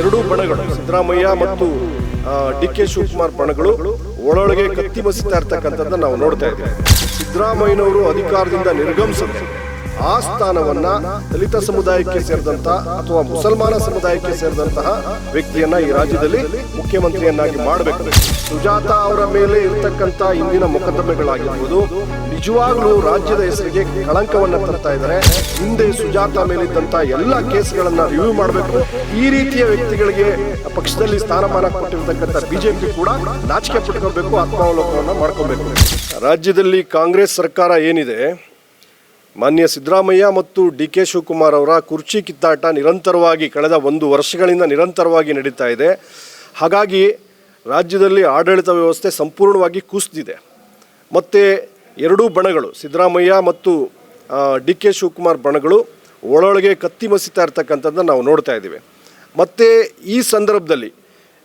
ಎರಡೂ ಬಣಗಳು, ಸಿದ್ದರಾಮಯ್ಯ ಮತ್ತು ಡಿ ಕೆ ಶಿವಕುಮಾರ್ ಬಣಗಳು ಒಳೊಳಗೆ ಕತ್ತಿ ಮಸಿತಾ ಇರ್ತಕ್ಕಂಥದ್ದನ್ನ ನಾವು ನೋಡ್ತಾ ಇದ್ದೀವಿ. ಸಿದ್ದರಾಮಯ್ಯನವರು ಅಧಿಕಾರದಿಂದ ನಿರ್ಗಮಿಸಿದ್ರೆ ಆ ಸ್ಥಾನವನ್ನ ದಲಿತ ಸಮುದಾಯಕ್ಕೆ ಸೇರಿದಂತ ಅಥವಾ ಮುಸಲ್ಮಾನ ಸಮುದಾಯಕ್ಕೆ ಸೇರಿದಂತಹ ವ್ಯಕ್ತಿಯನ್ನ ಈ ರಾಜ್ಯದಲ್ಲಿ ಮುಖ್ಯಮಂತ್ರಿಯನ್ನಾಗಿ ಮಾಡಬೇಕು. ಸುಜಾತ ಅವರ ಮೇಲೆ ಇರ್ತಕ್ಕಂಥ ಇಂದಿನ ಮೊಕದ್ದಮೆಗಳಾಗಿರ್ಬೋದು ನಿಜವಾಗ್ಲೂ ರಾಜ್ಯದ ಹೆಸರಿಗೆ ಕಳಂಕವನ್ನ ತರ್ತಾ ಇದ್ದಾರೆ. ಹಿಂದೆ ಸುಜಾತ ಮೇಲಿದ್ದಂತ ಎಲ್ಲ ಕೇಸ್ಗಳನ್ನ ರಿವ್ಯೂ ಮಾಡಬೇಕು. ಈ ರೀತಿಯ ವ್ಯಕ್ತಿಗಳಿಗೆ ಪಕ್ಷದಲ್ಲಿ ಸ್ಥಾನಮಾನ ಕೊಟ್ಟಿರ್ತಕ್ಕಂಥ ಬಿಜೆಪಿ ಕೂಡ ನಾಚಿಕೆ ಪಟ್ಕೋಬೇಕು ಆತ್ಮಾವಲೋಕನವನ್ನ ಮಾಡ್ಕೋಬೇಕು ರಾಜ್ಯದಲ್ಲಿ ಕಾಂಗ್ರೆಸ್ ಸರ್ಕಾರ ಏನಿದೆ? ಮಾನ್ಯ ಸಿದ್ದರಾಮಯ್ಯ ಮತ್ತು ಡಿ ಕೆ ಶಿವಕುಮಾರ್ ಅವರ ಕುರ್ಚಿ ಕಿತ್ತಾಟ ನಿರಂತರವಾಗಿ ಕಳೆದ ಒಂದು ವರ್ಷಗಳಿಂದ ನಿರಂತರವಾಗಿ ನಡೀತಾ ಇದೆ. ಹಾಗಾಗಿ ರಾಜ್ಯದಲ್ಲಿ ಆಡಳಿತ ವ್ಯವಸ್ಥೆ ಸಂಪೂರ್ಣವಾಗಿ ಕುಸಿದಿದೆ. ಮತ್ತು ಎರಡೂ ಬಣಗಳು, ಸಿದ್ದರಾಮಯ್ಯ ಮತ್ತು ಡಿ ಕೆ ಶಿವಕುಮಾರ್ ಬಣಗಳು ಒಳೊಳಗೆ ಕತ್ತಿ ಮಸಿತಾ ಇರ್ತಕ್ಕಂಥದ್ದನ್ನು ನಾವು ನೋಡ್ತಾ ಇದ್ದೀವಿ. ಮತ್ತು ಈ ಸಂದರ್ಭದಲ್ಲಿ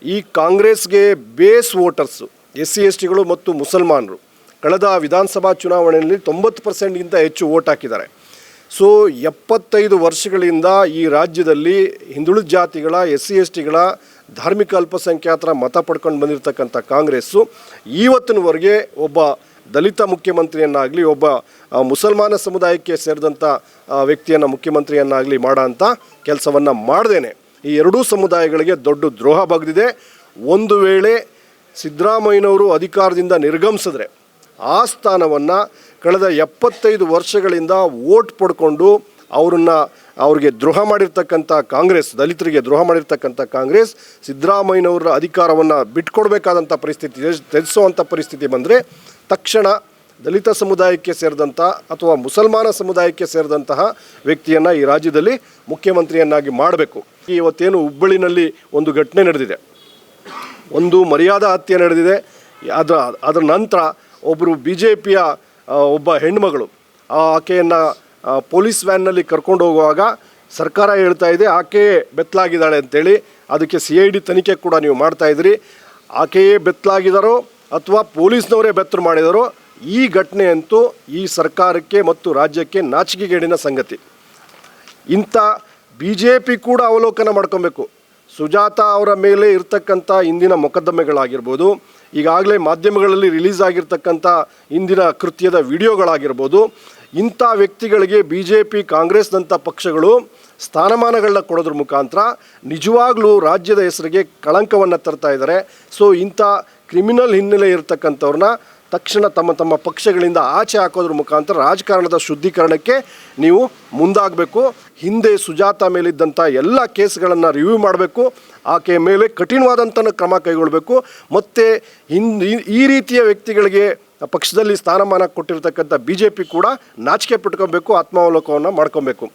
ಈ ಕಾಂಗ್ರೆಸ್ಗೆ base voters S C S ಟಿಗಳು ಮತ್ತು ಮುಸಲ್ಮಾನರು ಕಳೆದ ವಿಧಾನಸಭಾ ಚುನಾವಣೆಯಲ್ಲಿ ತೊಂಬತ್ತು ಪರ್ಸೆಂಟ್ಗಿಂತ ಹೆಚ್ಚು ವೋಟ್ ಹಾಕಿದ್ದಾರೆ. ಸೊ, ಎಪ್ಪತ್ತೈದು ವರ್ಷಗಳಿಂದ ಈ ರಾಜ್ಯದಲ್ಲಿ ಹಿಂದುಳಿದ ಜಾತಿಗಳ ಎಸ್ ಸಿ ಎಸ್ ಟಿಗಳ ಧಾರ್ಮಿಕ ಅಲ್ಪಸಂಖ್ಯಾತರ ಮತ ಪಡ್ಕೊಂಡು ಬಂದಿರತಕ್ಕಂಥ ಕಾಂಗ್ರೆಸ್ಸು ಇವತ್ತಿನವರೆಗೆ ಒಬ್ಬ ದಲಿತ ಮುಖ್ಯಮಂತ್ರಿಯನ್ನಾಗಲಿ ಒಬ್ಬ ಮುಸಲ್ಮಾನ ಸಮುದಾಯಕ್ಕೆ ಸೇರಿದಂಥ ವ್ಯಕ್ತಿಯನ್ನು ಮುಖ್ಯಮಂತ್ರಿಯನ್ನಾಗಲಿ ಮಾಡೋ ಅಂಥ ಕೆಲಸವನ್ನು ಮಾಡ್ದೇನೆ. ಈ ಎರಡೂ ಸಮುದಾಯಗಳಿಗೆ ದೊಡ್ಡ ದ್ರೋಹ ಬಗ್ದಿದೆ. ಒಂದು ವೇಳೆ ಸಿದ್ದರಾಮಯ್ಯನವರು ಅಧಿಕಾರದಿಂದ ನಿರ್ಗಮಿಸಿದ್ರೆ, ಆ ಸ್ಥಾನವನ್ನು ಕಳೆದ ಎಪ್ಪತ್ತೈದು ವರ್ಷಗಳಿಂದ ವೋಟ್ ಪಡ್ಕೊಂಡು ಅವರನ್ನು ಅವ್ರಿಗೆ ದ್ರೋಹ ಮಾಡಿರ್ತಕ್ಕಂಥ ಕಾಂಗ್ರೆಸ್, ದಲಿತರಿಗೆ ದ್ರೋಹ ಮಾಡಿರ್ತಕ್ಕಂಥ ಕಾಂಗ್ರೆಸ್ ಸಿದ್ದರಾಮಯ್ಯನವರ ಅಧಿಕಾರವನ್ನು ಬಿಟ್ಕೊಡ್ಬೇಕಾದಂಥ ಪರಿಸ್ಥಿತಿ ತ್ಯಜ್- ತ್ಯಜಿಸುವಂಥ ಪರಿಸ್ಥಿತಿ ಬಂದರೆ ತಕ್ಷಣ ದಲಿತ ಸಮುದಾಯಕ್ಕೆ ಸೇರಿದಂಥ ಅಥವಾ ಮುಸಲ್ಮಾನ ಸಮುದಾಯಕ್ಕೆ ಸೇರಿದಂತಹ ವ್ಯಕ್ತಿಯನ್ನು ಈ ರಾಜ್ಯದಲ್ಲಿ ಮುಖ್ಯಮಂತ್ರಿಯನ್ನಾಗಿ ಮಾಡಬೇಕು. ಇವತ್ತೇನು ಹುಬ್ಬಳ್ಳಿನಲ್ಲಿ ಒಂದು ಘಟನೆ ನಡೆದಿದೆ. ಒಂದು ಮರ್ಯಾದಾ ಹತ್ಯೆ ನಡೆದಿದೆ. ಅದರ ಅದರ ನಂತರ ಒಬ್ಬರು ಬಿ ಜೆ ಒಬ್ಬ ಹೆಣ್ಮಗಳು ಆಕೆಯನ್ನು ಪೊಲೀಸ್ ವ್ಯಾನ್ನಲ್ಲಿ ಕರ್ಕೊಂಡು ಹೋಗುವಾಗ ಸರ್ಕಾರ ಹೇಳ್ತಾ ಇದೆ, ಆಕೆಯೇ ಬೆತ್ತಲಾಗಿದ್ದಾಳೆ ಅಂತೇಳಿ. ಅದಕ್ಕೆ ಸಿ ಐ ಡಿ ತನಿಖೆ ಕೂಡ ನೀವು ಮಾಡ್ತಾ ಇದ್ರಿ ಆಕೆಯೇ ಬೆತ್ತಲಾಗಿದ್ದಾರೋ ಅಥವಾ ಪೊಲೀಸ್ನವರೇ ಬೆತ್ತರು ಮಾಡಿದಾರೋ ಈ ಘಟನೆ ಅಂತೂ ಈ ಸರ್ಕಾರಕ್ಕೆ ಮತ್ತು ರಾಜ್ಯಕ್ಕೆ ನಾಚಿಕೆಗೇಡಿನ ಸಂಗತಿ. ಇಂಥ ಬಿ ಜೆ ಪಿ ಕೂಡ ಅವಲೋಕನ ಮಾಡ್ಕೊಬೇಕು. ಸುಜಾತ ಅವರ ಮೇಲೆ ಇರ್ತಕ್ಕಂಥ ಇಂದಿನ ಮೊಕದ್ದಮೆಗಳಾಗಿರ್ಬೋದು, ಈಗಾಗಲೇ ಮಾಧ್ಯಮಗಳಲ್ಲಿ ರಿಲೀಸ್ ಆಗಿರ್ತಕ್ಕಂಥ ಇಂದಿನ ಕೃತ್ಯದ ವಿಡಿಯೋಗಳಾಗಿರ್ಬೋದು ಇಂಥ ವ್ಯಕ್ತಿಗಳಿಗೆ ಬಿ ಜೆ ಪಿ ಕಾಂಗ್ರೆಸ್ನಂಥ ಪಕ್ಷಗಳು ಸ್ಥಾನಮಾನಗಳನ್ನ ಕೊಡೋದ್ರ ಮುಖಾಂತರ ನಿಜವಾಗ್ಲೂ ರಾಜ್ಯದ ಹೆಸರಿಗೆ ಕಳಂಕವನ್ನು ತರ್ತಾ ಇದ್ದಾರೆ ಸೊ ಇಂಥ ಕ್ರಿಮಿನಲ್ ಹಿನ್ನೆಲೆ ಇರತಕ್ಕಂಥವ್ರನ್ನ ತಕ್ಷಣ ತಮ್ಮ ತಮ್ಮ ಪಕ್ಷಗಳಿಂದ ಆಚೆ ಹಾಕೋದ್ರ ಮುಖಾಂತರ ರಾಜಕಾರಣದ ಶುದ್ಧೀಕರಣಕ್ಕೆ ನೀವು ಮುಂದಾಗಬೇಕು. ಹಿಂದೆ ಸುಜಾತ ಮೇಲಿದ್ದಂಥ ಎಲ್ಲ ಕೇಸ್ಗಳನ್ನು ರಿವ್ಯೂ ಮಾಡಬೇಕು. ಆಕೆಯ ಮೇಲೆ ಕಠಿಣವಾದಂಥ ಕ್ರಮ ಕೈಗೊಳ್ಳಬೇಕು ಮತ್ತು ಈ ರೀತಿಯ ವ್ಯಕ್ತಿಗಳಿಗೆ ಪಕ್ಷದಲ್ಲಿ ಸ್ಥಾನಮಾನ ಕೊಟ್ಟಿರತಕ್ಕಂಥ ಬಿ ಜೆ ಪಿ ಕೂಡ ನಾಚಿಕೆ ಪಟ್ಕೊಬೇಕು, ಆತ್ಮಾವಲೋಕವನ್ನು ಮಾಡ್ಕೊಬೇಕು.